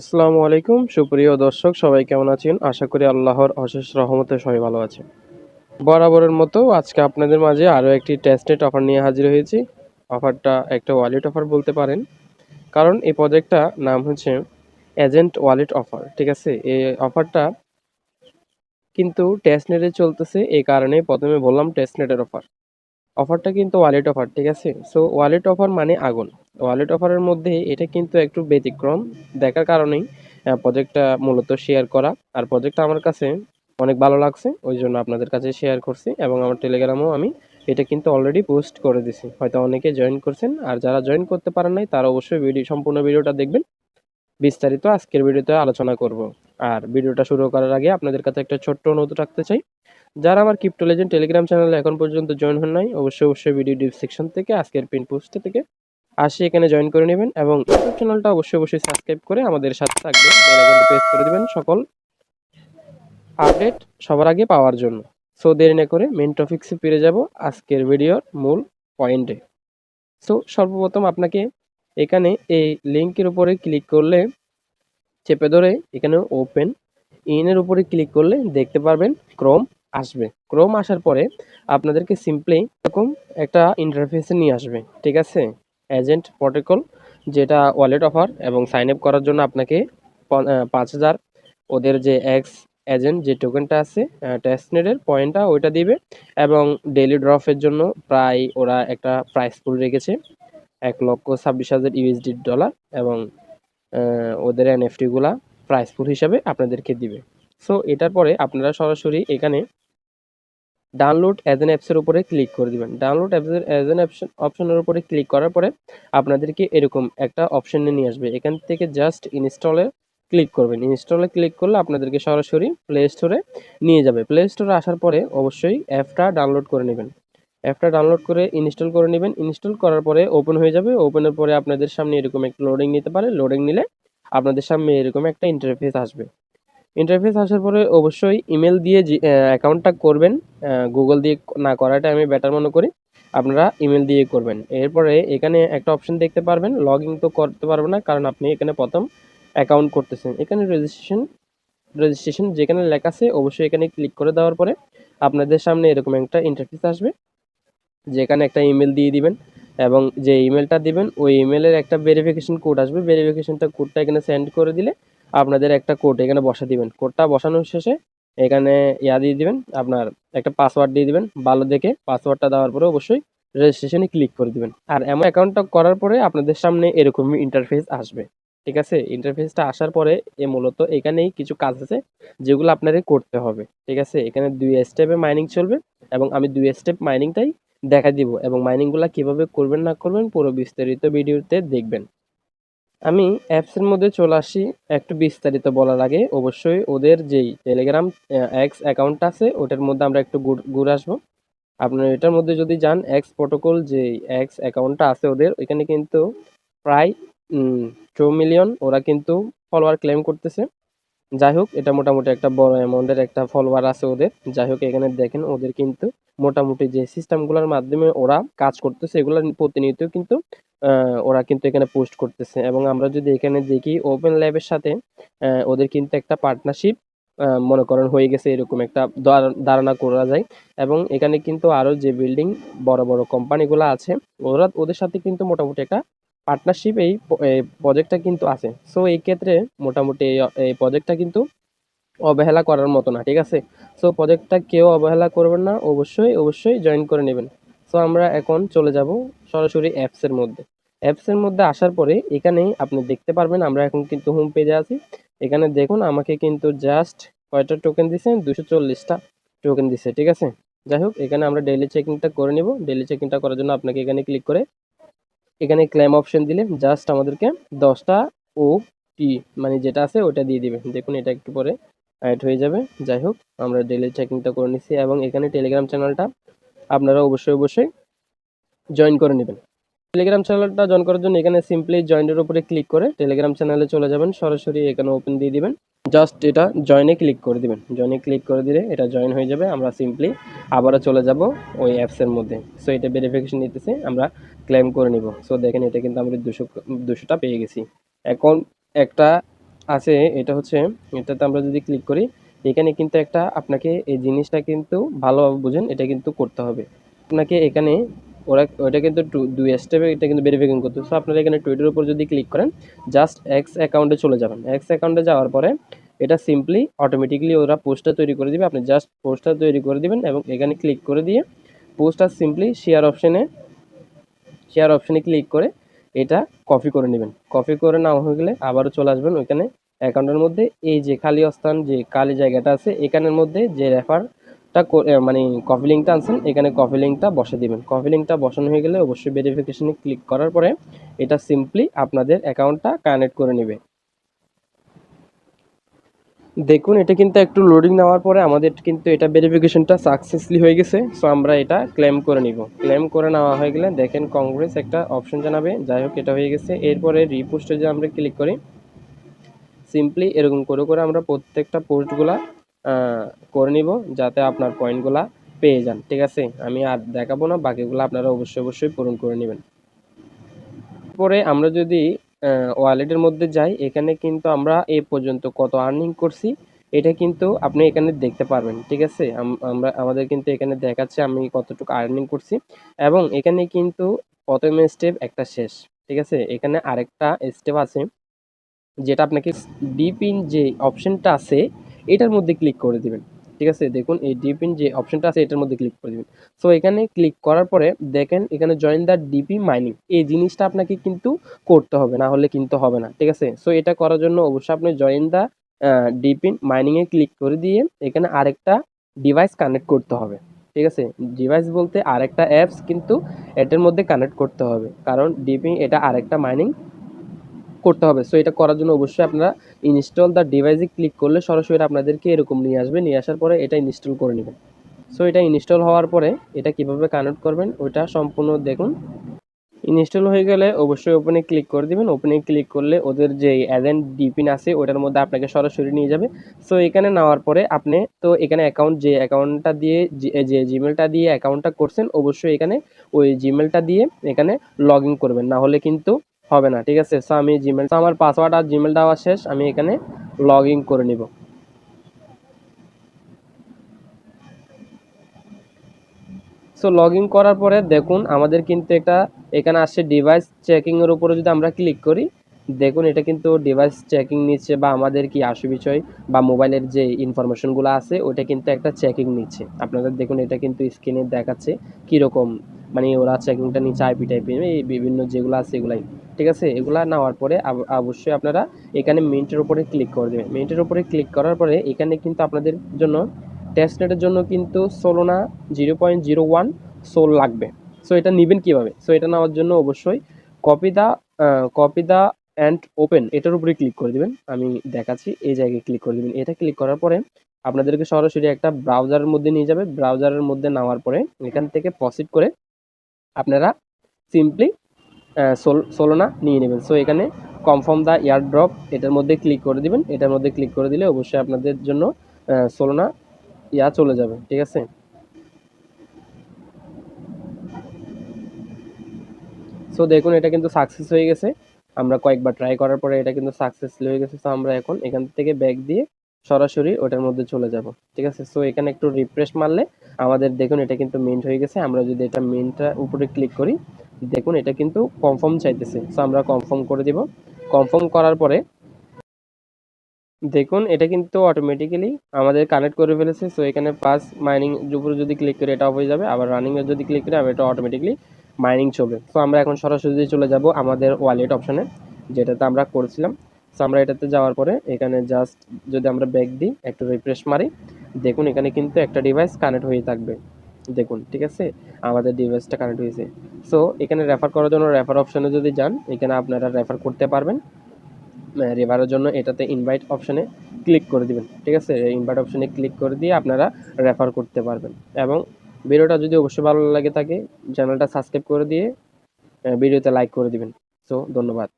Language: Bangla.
আসসালামু আলাইকুম, সুপ্রিয় দর্শক, সবাই কেমন আছেন? আশা করি আল্লাহর অশেষ রহমতে সবাই ভালো আছেন। বরাবরের মতো আজকে আপনাদের মাঝে আরও একটি টেস্টেড অফার নিয়ে হাজির হয়েছি। অফারটা একটা ওয়ালেট অফার বলতে পারেন। কারণ এই প্রজেক্টটা নাম হচ্ছে এজেন্ট ওয়ালেট অফার ঠিক আছে? এই অফারটা কিন্তু টেস্টনেটে চলতেছে, এই কারণে প্রথমে বললাম টেস্টনেটের অফার অফারটা কিন্তু ওয়ালেট অফার ঠিক আছে? সো ওয়ালেট অফার মানে আগুন। ওয়ালেট অফারের মধ্যে এটা কিন্তু একটু ব্যতিক্রম, দেখার কারণেই প্রজেক্টটা মূলত শেয়ার করা। আর প্রজেক্টটা আমার কাছে অনেক ভালো লাগছে, ওই জন্য আপনাদের কাছে শেয়ার করছি এবং আমার টেলিগ্রামও আমি এটা কিন্তু অলরেডি পোস্ট করে দিছি। হয়তো অনেকে জয়েন করছেন, আর যারা জয়েন করতে পারেন নাই, তারা অবশ্যই ভিডিও সম্পূর্ণ ভিডিওটা দেখবেন। বিস্তারিত আজকের ভিডিওতে আলোচনা করব। আর ভিডিওটা শুরু করার আগে আপনাদের কাছে একটা ছোট্ট অনুরোধ রাখতে চাই। যারা আমার ক্রিপ্টো লেজেন্ড টেলিগ্রাম চ্যানেলে এখন পর্যন্ত জয়েন হন নাই, অবশ্যই অবশ্যই ভিডিও ডিসক্রিপশন থেকে, আজকের পিন পোস্ট থেকে আসি এখানে জয়েন করে নেবেন এবং ইউটিউব চ্যানেলটা অবশ্যই অবশ্যই সাবস্ক্রাইব করে আমাদের সাথে থাকবেন। বেল আইকনটি প্রেস করে দিবেন সকল আপডেট সবার আগে পাওয়ার জন্য। সো দেরি না করে মেন টপিক্সে ফিরে যাব আজকের ভিডিওর মূল পয়েন্টে সো সর্বপ্রথম আপনাকে এখানে এই লিঙ্কের উপরে ক্লিক করলে চেপে ধরে এখানে ওপেন ইনের উপরে ক্লিক করলে দেখতে পারবেন ক্রোম আসবে। ক্রোম আসার পরে আপনাদেরকে সিম্পলি এরকম একটা ইন্টারফেসে নিয়ে আসবে, ঠিক আছে? এজেন্ট প্রটোকল যেটা ওয়ালেট অফার এবং সাইন আপ করার জন্য আপনাকে পাঁচ হাজার, ওদের যে এক্স এজেন্ট যে টোকেনটা আছে টেস্টনেটের পয়েন্টটা ওইটা দিবে এবং ডেলি ড্রপের জন্য প্রায় ওরা একটা প্রাইস পুল রেখেছে, এক লক্ষ ছাব্বিশ হাজার ইউএসডি ডলার এবং ওদের এনএফটিগুলা প্রাইস পুল হিসাবে আপনাদেরকে দিবে। সো এটার পরে আপনারা সরাসরি এখানে ডাউনলোড অ্যাজ এন অ্যাপসের উপরে ক্লিক করে দিবেন। ডাউনলোড অ্যাজ এন অপশন অপশনের উপরে ক্লিক করার পরে আপনাদেরকে এরকম একটা অপশনে নিয়ে আসবে। এখান থেকে জাস্ট ইনস্টলে ক্লিক করবেন। ইনস্টলে ক্লিক করলে আপনাদেরকে সরাসরি প্লে স্টোরে নিয়ে যাবে। প্লে স্টোরে আসার পরে অবশ্যই অ্যাপটা ডাউনলোড করে নেবেন। অ্যাপটা ডাউনলোড করে ইনস্টল করে নেবেন। ইনস্টল করার পরে ওপেন হয়ে যাবে। ওপেনের পরে আপনাদের সামনে এরকম একটা লোডিং নিতে পারে। লোডিং নিলে আপনাদের সামনে এরকম একটা ইন্টারফেস আসবে। ইন্টারফেস আসার পরে অবশ্যই ইমেল দিয়ে অ্যাকাউন্টটা করবেন গুগল দিয়ে না করাটা আমি বেটার মনে করি। আপনারা ইমেল দিয়ে করবেন। এরপরে এখানে একটা অপশন দেখতে পারবেন। লগ ইন তো করতে পারবেন না, কারণ আপনি এখানে প্রথম অ্যাকাউন্ট করতেছেন। এখানে রেজিস্ট্রেশন রেজিস্ট্রেশন যেখানে লেখা আছে, অবশ্যই এখানে ক্লিক করে দেওয়ার পরে আপনাদের সামনে এরকম একটা ইন্টারফেস আসবে। যেখানে একটা ইমেল দিয়ে দিবেন এবং যে ইমেলটা দিবেন, ওই ইমেলের একটা ভেরিফিকেশন কোড আসবে। ভেরিফিকেশনটা কোডটা এখানে সেন্ড করে দিলে আপনাদের একটা কোড এখানে বসা দিবেন। কোডটা বসানোর শেষে এখানে ইয়া দিয়ে দিবেন, আপনার একটা পাসওয়ার্ড দিয়ে দিবেন। ভালো দেখে পাসওয়ার্ডটা দেওয়ার পরে অবশ্যই রেজিস্ট্রেশনে ক্লিক করে দিবেন। আর এমন অ্যাকাউন্টটা করার পরে আপনাদের সামনে এরকমই ইন্টারফেস আসবে। ঠিক আছে? ইন্টারফেসটা আসার পরে এ মূলত এখানেই কিছু কাজ আছে যেগুলো আপনাদের করতে হবে। ঠিক আছে? এখানে দুই স্টেপে মাইনিং চলবে এবং আমি দুই স্টেপ মাইনিংটাই দেখা দিব এবং মাইনিংগুলো কীভাবে করবেন না করবেন পুরো বিস্তারিত ভিডিওতে দেখবেন। আমি অ্যাপসের মধ্যে চলে আসি। একটু বিস্তারিত বলার আগে অবশ্যই ওদের যেই টেলিগ্রাম এক্স অ্যাকাউন্ট আছে, ওটার মধ্যে আমরা একটু ঘুরে আসব। আপনার এটার মধ্যে যদি যান এক্স প্রোটোকল যে এক্স অ্যাকাউন্টটা আছে ওদের, ওইখানে কিন্তু প্রায় টু মিলিয়ন ওরা কিন্তু ফলোয়ার ক্লেম করতেছে। যাই হোক, এটা মোটামুটি একটা বড় অ্যামাউন্টের একটা ফলোয়ার আছে ওদের। যাই হোক, এখানে দেখেন, ওদের কিন্তু মোটামুটি যে সিস্টেমগুলোর মাধ্যমে ওরা কাজ করতেছে, এগুলো প্রতিনিয়ত কিন্তু ওরা কিন্তু এখানে পোস্ট করতেছে। এবং আমরা যদি এখানে দেখি ওপেন ল্যাবের সাথে ওদের কিন্তু একটা পার্টনারশিপ মনে করেন হয়ে গেছে, এরকম একটা ধারণা করা যায়। এবং এখানে কিন্তু আরও যে বিল্ডিং বড় বড় কোম্পানিগুলো আছে, ওরা, ওদের সাথে কিন্তু মোটামুটি একটা পার্টনারশিপ এই প্রজেক্টটা কিন্তু আছে। সো এই ক্ষেত্রে মোটামুটি এই প্রজেক্টটা কিন্তু অবহেলা করার মতো না, ঠিক আছে? সো প্রজেক্টটা কেউ অবহেলা করবেন না, অবশ্যই অবশ্যই জয়েন করে নেবেন। সো আমরা এখন চলে যাব সরাসরি অ্যাপসের মধ্যে। অ্যাপসের মধ্যে আসার পরে এখানে আপনি দেখতে পারবেন, আমরা এখন কিন্তু হোম পেজে আছি। এখানে দেখুন, আমাকে কিন্তু জাস্ট কয়টা টোকেন দিছে? দুশো চল্লিশটা টোকেন দিছে, ঠিক আছে? যাই হোক, এখানে আমরা ডেলি চেকিংটা করে নিব। ডেলি চেকিংটা করার জন্য আপনাকে এখানে ক্লিক করে এখানে ক্লেম অপশন দিলে জাস্ট আমাদেরকে দশটা ও টি মানে যেটা আছে ওটা দিয়ে দিবে। দেখুন, এটা একটু পরে অ্যাড হয়ে যাবে। যাই হোক, আমরা ডেলি চেকিংটা করে নিচ্ছি এবং এখানে টেলিগ্রাম চ্যানেলটা আপনারা অবশ্যই অবশ্যই জয়েন করে নেবেন। টেলিগ্রাম চ্যানেলটা জয়েন করার জন্য এখানে সিম্পলি জয়েনের উপরে ক্লিক করে টেলিগ্রাম চ্যানেলে চলে যাবেন। সরাসরি এখানে ওপেন দিয়ে দিবেন। জাস্ট এটা জয়েনে ক্লিক করে দিবেন। জয়েনে ক্লিক করে দিলে এটা জয়েন হয়ে যাবে। আমরা সিম্পলি আবারও চলে যাব ওই অ্যাপসের মধ্যে। সো এটা ভেরিফিকেশন নিতেছে। আমরা ক্লেম করে নিব। সো দেখেন এটা কিন্তু আমরা দুশো, দুশোটা পেয়ে গেছি। এখন একটা আছে, এটা হচ্ছে, এটাতে আমরা যদি ক্লিক করি, এখানে কিন্তু একটা আপনাকে এই জিনিসটা কিন্তু ভালোভাবে বুঝেন, এটা কিন্তু করতে হবে। আপনাকে এখানে ওরা ওটা কিন্তু টু- দুই স্টেপে এটা কিন্তু ভেরিফিকেশন করতে সো আপনারা এখানে টুইটার উপর যদি ক্লিক করেন জাস্ট এক্স অ্যাকাউন্টে চলে যাবেন। এক্স অ্যাকাউন্টে যাওয়ার পরে এটা সিম্পলি অটোমেটিকলি ওরা পোস্টটা তৈরি করে দিবে। আপনি জাস্ট পোস্টটা তৈরি করে দিবেন এবং এখানে ক্লিক করে দিয়ে পোস্টটা সিম্পলি শেয়ার অপশনে শেয়ার অপশনে ক্লিক করে এটা কপি করে নেবেন। কপি করে নেওয়া হয়ে গেলে আবারও চলে আসবেন ওইখানে অ্যাকাউন্টের মধ্যে। এই যে খালি অস্থান, যে খালি জায়গাটা আছে, এখানের মধ্যে যে রেফারটা মানে কপি লিঙ্কটা আনছেন, এখানে কপি লিঙ্কটা বসে দিবেন। কপি লিঙ্কটা বসানো হয়ে গেলে অবশ্যই ভেরিফিকেশনে ক্লিক করার পরে এটা সিম্পলি আপনাদের অ্যাকাউন্টটা কানেক্ট করে নেবে। দেখুন, এটা কিন্তু একটু লোডিং নেওয়ার পরে আমাদের কিন্তু এটা ভেরিফিকেশনটা সাকসেসফুলি হয়ে গেছে সো আমরা এটা ক্লেম করে নিব। ক্লেম করে নেওয়া হয়ে গেলে দেখেন কংগ্রেস একটা অপশন জানাবে, যাই হোক এটা হয়ে গেছে। এরপরে রিপোস্টে যে আমরা ক্লিক করি সিম্পলি এরকম করে করে আমরা প্রত্যেকটা পোস্টগুলা করে নিব যাতে আপনার পয়েন্টগুলা পেয়ে যান, ঠিক আছে? আমি আর দেখাবো না, বাকিগুলো আপনারা অবশ্যই অবশ্যই পূরণ করে নেবেন। পরে আমরা যদি ওয়ালেটের মধ্যে যাই, এখানে কিন্তু আমরা এ পর্যন্ত কত আর্নিং করছি, এটা কিন্তু আপনি এখানে দেখতে পারবেন, ঠিক আছে? আমরা, আমাদের কিন্তু এখানে দেখাচ্ছে আমি কতটুকু আর্নিং করছি, এবং এখানে কিন্তু প্রথম স্টেপ একটা শেষ, ঠিক আছে? এখানে আরেকটা স্টেপ আছে, যেটা আপনাকে ডিপিন যে অপশনটা আছে এটার মধ্যে ক্লিক করে দিবেন। ঠিক আছে? দেখুন, এই ডিপিন যে অপশনটা আছে, এটার মধ্যে ক্লিক করে দিবেন। সো এখানে ক্লিক করার পরে দেখেন, এখানে জয়েন দ্য ডিপি মাইনিং এই জিনিসটা আপনাকে কিন্তু করতে হবে, না হলে কিন্তু হবে না। ঠিক আছে? সো এটা করার জন্য অবশ্যই আপনি জয়েন দ্য ডিপিন মাইনিংয়ে ক্লিক করে দিয়ে এখানে আরেকটা ডিভাইস কানেক্ট করতে হবে। ঠিক আছে? ডিভাইস বলতে আরেকটা অ্যাপস কিন্তু এটার মধ্যে কানেক্ট করতে হবে। কারণ ডিপি এটা আরেকটা মাইনিং করতে হবে। সো এটা করার জন্য অবশ্যই আপনারা ইনস্টল দ্য ডিভাইসে ক্লিক করলে সরাসরি আপনাদেরকে এরকম নিয়ে আসবে। নিয়ে আসার পরে এটা ইনস্টল করে নেবেন। সো এটা ইনস্টল হওয়ার পরে এটা কীভাবে কানেক্ট করবেন ওইটা সম্পূর্ণ দেখুন। ইনস্টল হয়ে গেলে অবশ্যই ওপেনে ক্লিক করে দিবেন। ওপেনে ক্লিক করলে ওদের যে এজেন্ট ডিপিন আছে, ওটার মধ্যে আপনাকে সরাসরি নিয়ে যাবে। সো এখানে নেওয়ার পরে আপনি, তো এখানে অ্যাকাউন্ট যে অ্যাকাউন্টটা দিয়ে, যে- জিমেলটা দিয়ে অ্যাকাউন্টটা করছেন, অবশ্যই এখানে ওই জিমেলটা দিয়ে এখানে লগ করবেন। না হলে কিন্তু হবে না, ঠিক আছে? সো আমি জিমেল আমার পাসওয়ার্ড আর জিমেল দেওয়া শেষ, আমি এখানে লগ ইন করে নিব। সো লগ ইন করার পরে দেখুন, আমাদের কিন্তু এটা এখানে আসছে ডিভাইস চেকিংয়ের উপরে যদি আমরা ক্লিক করি, দেখুন এটা কিন্তু ডিভাইস চেকিং নিচ্ছে বা আমাদের কি আসু বিষয় বা মোবাইলের যে ইনফরমেশনগুলো আছে ওটা কিন্তু একটা চেকিং নিচ্ছে। আপনাদের দেখুন এটা কিন্তু স্ক্রিনে দেখাচ্ছে কীরকম মানে ওরা চেকিংটা নিচ্ছে আইপি টাইপের এই বিভিন্ন যেগুলো আছে এগুলাই। ঠিক আছে? এগুলা নেওয়ার পরে অবশ্যই আপনারা এখানে মিনিটের উপরে ক্লিক করে দেবেন। মিনিটের উপরে ক্লিক করার পরে এখানে কিন্তু আপনাদের জন্য টেস্টনেটের জন্য কিন্তু Solana zero point zero one SOL লাগবে। সো এটা নেবেন কীভাবে? সো এটা নেওয়ার জন্য অবশ্যই copy the copy the and open এটার উপরে ক্লিক করে দিবেন। আমি দেখাচ্ছি, এই জায়গায় ক্লিক করে দিবেন। এটা ক্লিক করার পরে আপনাদেরকে সরাসরি একটা ব্রাউজারের মধ্যে নিয়ে যাবে। ব্রাউজারের মধ্যে নেওয়ার পরে এখান থেকে প্রসিড করে আপনারা সিম্পলি সোলোনা নিয়ে নেবেন। সো এখানে কনফার্ম দ্য এয়ার ড্রপ এটার মধ্যে ক্লিক করে দিবেন। এটার মধ্যে ক্লিক করে দিলে অবশ্যই আপনাদের জন্য সোলোনা ইয়া চলে যাবে। ঠিক আছে? সো দেখুন, এটা কিন্তু সাকসেস হয়ে গেছে। আমরা কয়েকবার ট্রাই করার পরে এটা কিন্তু সাকসেসফুল হয়ে গেছে। সো আমরা এখন এখান থেকে ব্যাক দিয়ে সরাসরি ওটার মধ্যে চলে যাব। ঠিক আছে? সো এখানে একটু রিফ্রেশ মারলে আমাদের, দেখুন, এটা কিন্তু মিন্ট হয়ে গেছে। আমরা যদি এটা মিন্টটা উপরে ক্লিক করি দেখুন, এটা কিন্তু কনফার্ম চাইতেছে। সো আমরা কনফার্ম করে দিব। কনফার্ম করার পরে দেখুন, এটা কিন্তু অটোমেটিক্যালি আমাদের কানেক্ট করে ফেলেছে। সো এখানে পাস মাইনিং উপরে যদি ক্লিক করি এটা অফ হয়ে যাবে। আবার রানিং এ যদি ক্লিক করি আবার এটা অটোমেটিক্যালি মাইনিং চলবে। সো আমরা এখন সরাসরি চলে যাব আমাদের ওয়ালেট অপশনে যেটাতে আমরা করেছিলাম। সো আমরা এটাতে যাওয়ার পরে এখানে জাস্ট যদি আমরা ব্যাক দিই, একটু রিফ্রেশ মারি, দেখুন এখানে কিন্তু একটা ডিভাইস কানেক্ট হয়ে থাকবে। দেখুন, ঠিক আছে? আমাদের ডিভাইসটা কানেক্ট হয়েছে। সো এখানে রেফার করার জন্য রেফার অপশনে যদি যান, এখানে আপনারা রেফার করতে পারবেন। রেফারের জন্য এটাতে ইনভাইট অপশনে ক্লিক করে দিবেন, ঠিক আছে? ইনভাইট অপশনে ক্লিক করে দিয়ে আপনারা রেফার করতে পারবেন। এবং ভিডিওটা যদি অবশ্যই ভালো লাগে থাকে চ্যানেলটা সাবস্ক্রাইব করে দিয়ে ভিডিওতে লাইক করে দিবেন। সো ধন্যবাদ।